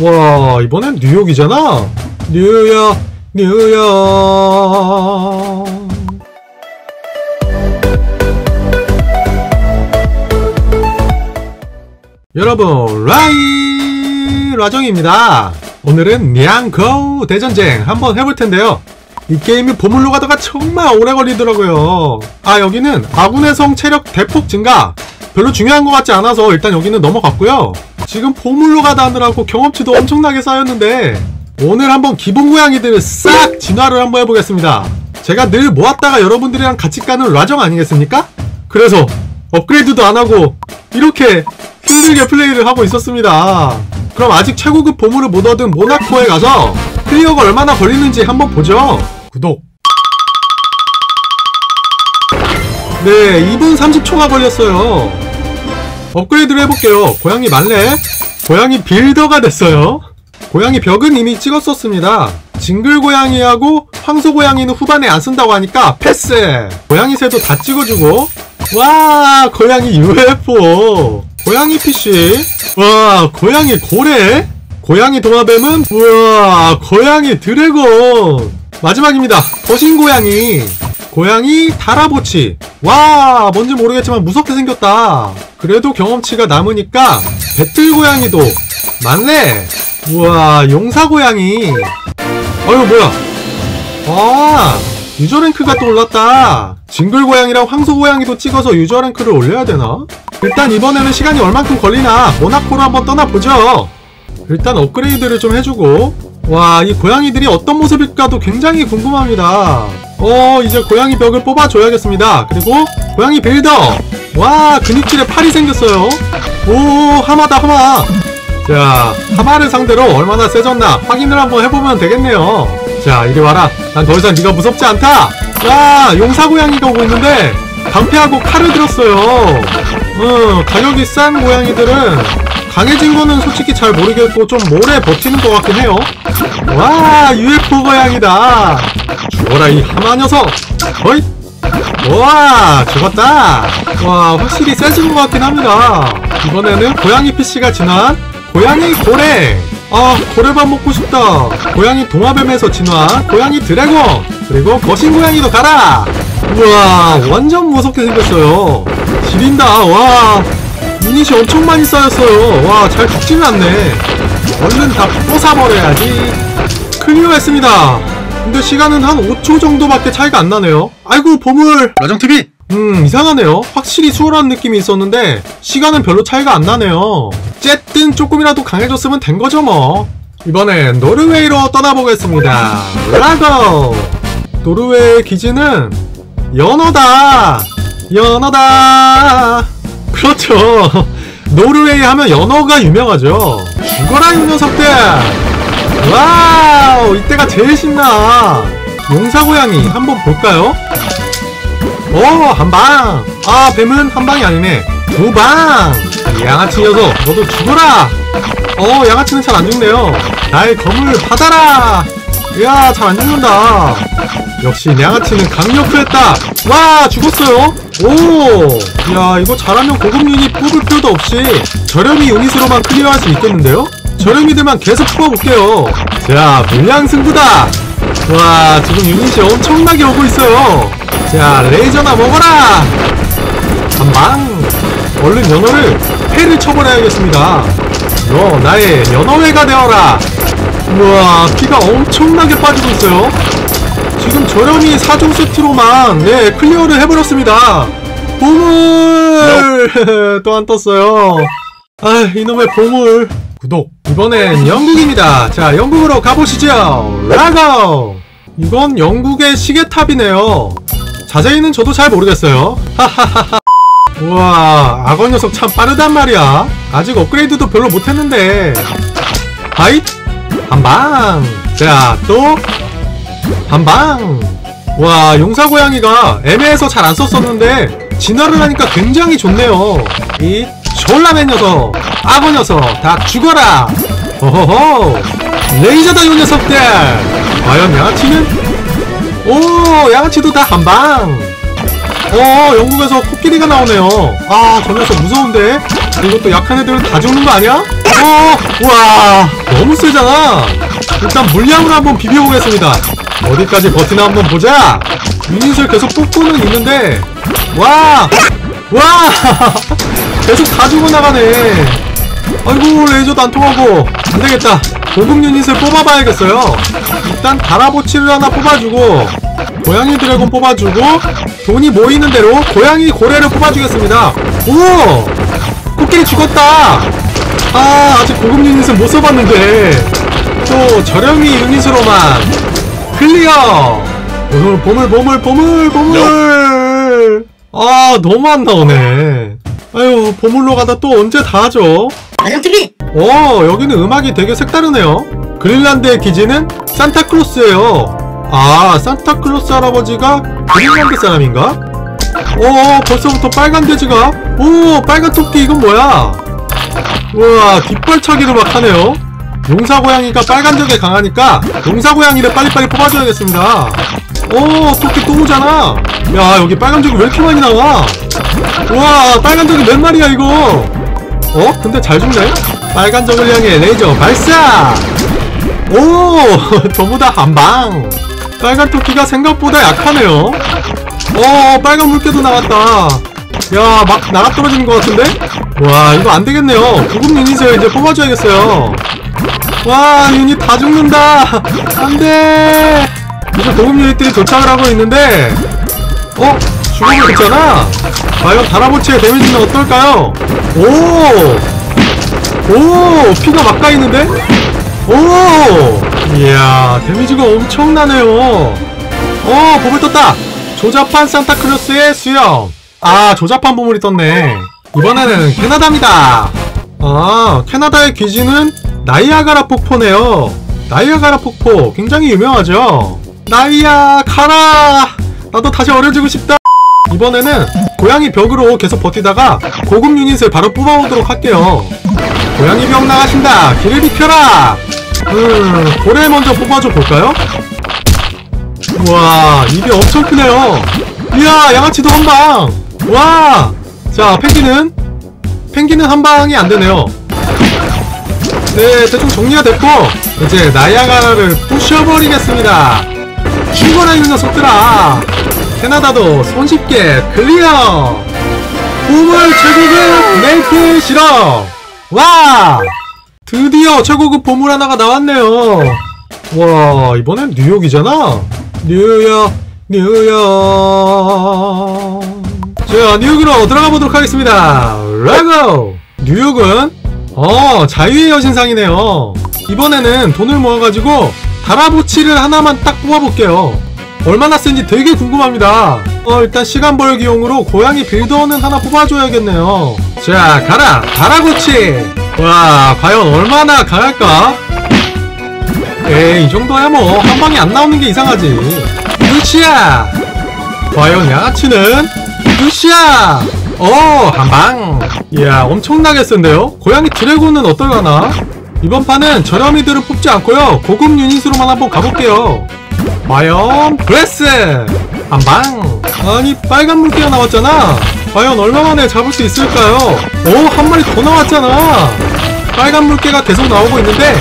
와 이번엔 뉴욕이잖아. 뉴욕 뉴욕. 여러분 라이 라정입니다. 오늘은 냥거우 대전쟁 한번 해볼 텐데요. 이 게임이 보물로 가다가 정말 오래 걸리더라고요. 아 여기는 아군의 성 체력 대폭 증가. 별로 중요한 것 같지 않아서 일단 여기는 넘어갔고요 지금 보물로 가다 하느라고 경험치도 엄청나게 쌓였는데 오늘 한번 기본 고양이들을 싹 진화를 한번 해보겠습니다. 제가 늘 모았다가 여러분들이랑 같이 까는 라정 아니겠습니까? 그래서 업그레이드도 안하고 이렇게 힘들게 플레이를 하고 있었습니다. 그럼 아직 최고급 보물을 못 얻은 모나코에 가서 클리어가 얼마나 걸리는지 한번 보죠. 구독! 네 2분 30초가 걸렸어요 업그레이드를 해볼게요. 고양이 말래? 고양이 빌더가 됐어요. 고양이 벽은 이미 찍었었습니다. 징글 고양이하고 황소 고양이는 후반에 안 쓴다고 하니까 패스! 고양이 새도 다 찍어주고. 와 고양이 UFO 고양이 PC 와 고양이 고래? 고양이 도마뱀은? 우와 고양이 드래곤. 마지막입니다. 거신 고양이 고양이 다라보치. 와 뭔지 모르겠지만 무섭게 생겼다. 그래도 경험치가 남으니까 배틀 고양이도 많네. 우와 용사 고양이. 어휴 뭐야? 아 유저랭크가 또 올랐다. 징글 고양이랑 황소 고양이도 찍어서 유저랭크를 올려야 되나? 일단 이번에는 시간이 얼만큼 걸리나 모나코로 한번 떠나보죠. 일단 업그레이드를 좀 해주고. 와 이 고양이들이 어떤 모습일까도 굉장히 궁금합니다 어 이제 고양이 벽을 뽑아줘야겠습니다. 그리고 고양이 빌더. 와 근육질에 팔이 생겼어요. 오 하마다 하마. 자 하마를 상대로 얼마나 세졌나 확인을 한번 해보면 되겠네요. 자 이리 와라. 난 더 이상 네가 무섭지 않다. 야 용사 고양이가 오고 있는데 방패하고 칼을 들었어요. 어 가격이 싼 고양이들은 강해진 거는 솔직히 잘 모르겠고 좀 오래 버티는 것 같긴 해요. 와 UFO 고양이다. 죽어라 이 하마 녀석. 어이. 와 죽었다. 와 확실히 세진 것 같긴 합니다. 이번에는 고양이 PC가 진화한 고양이 고래. 아 고래밥 먹고 싶다. 고양이 동화뱀에서 진화 고양이 드래곤. 그리고 거신 고양이도 가라. 우와 완전 무섭게 생겼어요. 지린다. 와 유닛이 엄청 많이 쌓였어요. 와 잘 죽지는 않네. 얼른 다 부숴버려야지. 클리어 했습니다. 근데 시간은 한 5초 정도밖에 차이가 안 나네요. 아이고 보물! 라정TV! 음 이상하네요. 확실히 수월한 느낌이 있었는데 시간은 별로 차이가 안 나네요. 쨌든 조금이라도 강해졌으면 된 거죠 뭐. 이번엔 노르웨이로 떠나보겠습니다. 라고! 노르웨이 기지는 연어다! 연어다 그렇죠. 노르웨이 하면 연어가 유명하죠. 죽어라 이 녀석들 와우 이때가 제일 신나. 용사고양이 한번 볼까요? 오 한방! 아 뱀은 한방이 아니네. 두방! 양아치 녀석 너도 죽어라! 어 양아치는 잘 안 죽네요. 나의 검을 받아라! 이야 잘 안 죽는다. 역시 양아치는 강력했다. 와 죽었어요 오 야 이거 잘하면 고급 유닛 뽑을 필요도 없이 저렴이 유닛으로만 클리어할 수 있겠는데요? 저렴이들만 계속 뽑아볼게요. 자 물량 승부다! 와 지금 유닛이 엄청나게 오고 있어요. 자 레이저나 먹어라! 한방! 얼른 연어를 패를 쳐버려야겠습니다. 너 나의 연어회가 되어라! 우와 피가 엄청나게 빠지고 있어요 지금 저렴이 4종 세트로만 네 클리어를 해버렸습니다. 보물! 또 안 떴어요. 아 이놈의 보물. 구독. 이번엔 영국입니다. 자 영국으로 가보시죠. 라고! 이건 영국의 시계탑이네요. 자세히는 저도 잘 모르겠어요. 하하하하. 우와 악어 녀석 참 빠르단 말이야. 아직 업그레이드도 별로 못했는데. 하잇 한방. 자 또 한방. 와 용사고양이가 애매해서 잘 안 썼었는데 진화를 하니까 굉장히 좋네요. 이 졸라맨 녀석 악어 녀석 다 죽어라. 호호호. 레이저다 요 녀석들. 과연 양아치는? 오 양아치도 다 한방. 어 영국에서 코끼리가 나오네요. 아 저 녀석 무서운데? 이것도 약한 애들은 다 죽는 거 아니야? 오! 와. 너무 세잖아. 일단 물량으로 한번 비벼보겠습니다 어디까지 버티나 한번 보자. 유닛을 계속 뽑고는 있는데. 와! 와! 계속 다 죽어나가네. 아이고 레이저도 안 통하고. 안되겠다. 고급 유닛을 뽑아봐야겠어요. 일단 다라보치를 하나 뽑아주고 고양이 드래곤 뽑아주고 돈이 모이는 대로 고양이 고래를 뽑아주겠습니다. 오! 코끼리 죽었다. 아 아직 고급 유닛은 못 써봤는데. 또 저렴이 유닛으로만 클리어! 오늘 보물 보물 보물 보물! 아 너무 안 나오네. 아유 보물로 가다 또 언제 다 하죠? 가정TV! 오 여기는 음악이 되게 색다르네요. 그린란드의 기지는 산타클로스예요. 아 산타클로스 할아버지가 그린란드 사람인가? 오 벌써부터 빨간 돼지가. 오 빨간 토끼 이건 뭐야? 우와 뒷발차기를 막 하네요 용사고양이가 빨간적에 강하니까 용사고양이를 빨리빨리 뽑아줘야겠습니다 오 토끼 또 오잖아 야 여기 빨간적이 왜 이렇게 많이 나와 우와 빨간적이 몇 마리야 이거 어? 근데 잘 죽네? 빨간 적을 향해 레이저 발사! 오! 전부 다 한방! 빨간 토끼가 생각보다 약하네요. 어, 빨간 물개도 나왔다. 야, 막 나가 떨어지는 것 같은데? 와, 이거 안 되겠네요. 구급 유닛을 이제 뽑아줘야겠어요. 와, 유닛 다 죽는다! 안 돼! 이제 고급 유닛들이 도착을 하고 있는데, 어? 죽어버렸잖아? 과연 다라보치의 데미지는 어떨까요? 오! 오! 피가 막 까이는데? 오! 이야, 데미지가 엄청나네요. 어, 보물 떴다! 조잡한 산타클로스의 수영! 아, 조잡한 보물이 떴네. 이번에는 캐나다입니다. 아, 캐나다의 기지는 나이아가라 폭포네요. 나이아가라 폭포, 굉장히 유명하죠? 나이아, 가라! 나도 다시 어려지고 싶다! 이번에는 고양이 벽으로 계속 버티다가 고급 유닛을 바로 뽑아오도록 할게요. 고양이 벽 나가신다. 길을 비켜라. 음, 고래 먼저 뽑아줘 볼까요? 우와, 이게 엄청 크네요. 이야, 양아치도 한 방. 와, 자, 펭귄은 펭귄은 한 방이 안 되네요. 네, 대충 정리가 됐고 이제 나야가라를 부셔버리겠습니다. 죽어라 이 녀석들아. 캐나다도 손쉽게 클리어! 보물 최고급 메이플 실험! 와! 드디어 최고급 보물 하나가 나왔네요. 와, 이번엔 뉴욕이잖아? 뉴욕, 뉴욕. 자, 뉴욕으로 들어가 보도록 하겠습니다. 레고! 뉴욕은, 어, 자유의 여신상이네요. 이번에는 돈을 모아가지고 다라보치를 하나만 딱 뽑아볼게요. 얼마나 센지 되게 궁금합니다. 어, 일단 시간 벌기용으로 고양이 빌더는 하나 뽑아줘야겠네요. 자, 가라! 다라고치! 와, 과연 얼마나 강할까? 에이, 이 정도야 뭐, 한 방에 안 나오는 게 이상하지. 루시아! 과연 양아치는? 루시아! 어, 한 방! 이야, 엄청나게 센데요? 고양이 드래곤은 어떨까나? 이번 판은 저렴이들을 뽑지 않고요. 고급 유닛으로만 한번 가볼게요. 과연 브레스! 한방. 아니 빨간 물기가 나왔잖아. 과연 얼마 만에 잡을 수 있을까요? 오 한 마리 더 나왔잖아. 빨간 물개가 계속 나오고 있는데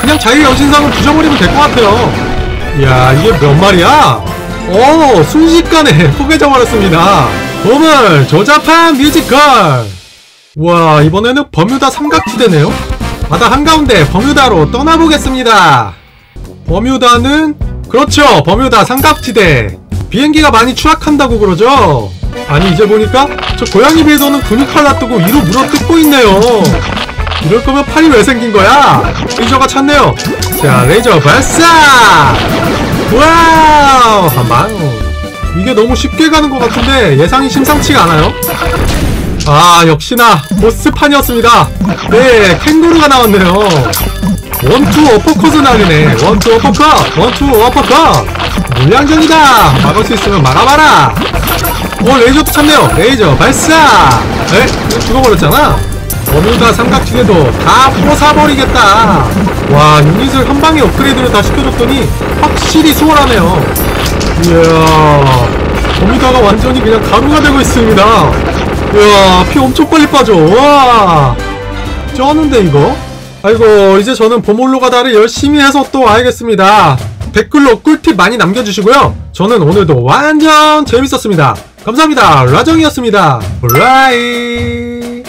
그냥 자유 여신상을 부셔버리면 될 것 같아요. 이야 이게 몇 마리야? 오 순식간에 포개져 버렸습니다 보물 조잡한 뮤지컬 와 이번에는 버뮤다 삼각지대네요 바다 한가운데 버뮤다로 떠나보겠습니다. 버뮤다는 그렇죠. 버뮤다 삼각지대. 비행기가 많이 추락한다고 그러죠. 아니 이제 보니까 저 고양이 빌더는 근육팔 놔두고 위로 물어 뜯고 있네요. 이럴 거면 팔이 왜 생긴 거야? 레이저가 찼네요. 자 레이저 발사! 와우 한방 이게 너무 쉽게 가는 것 같은데 예상이 심상치가 않아요. 아 역시나 보스판이었습니다. 네 캥거루가 나왔네요. 원투 어퍼컷은 나리네. 원투 어퍼컷 원투 어퍼컷. 물량전이다. 막을 수 있으면 막아봐라. 어 레이저도 참네요. 레이저 발사. 에? 죽어버렸잖아. 버뮤다 삼각지대도 다 부숴버리겠다. 와 유닛을 한방에 업그레이드를 다 시켜줬더니 확실히 수월하네요 이야 버뮤다가 완전히 그냥 가루가 되고 있습니다. 우와 피 엄청 빨리 빠져. 와 쩌는데 이거? 아이고 이제 저는 보몰로 가다를 열심히 해서 또 와야겠습니다. 댓글로 꿀팁 많이 남겨주시고요. 저는 오늘도 완전 재밌었습니다. 감사합니다. 라정이었습니다. 라이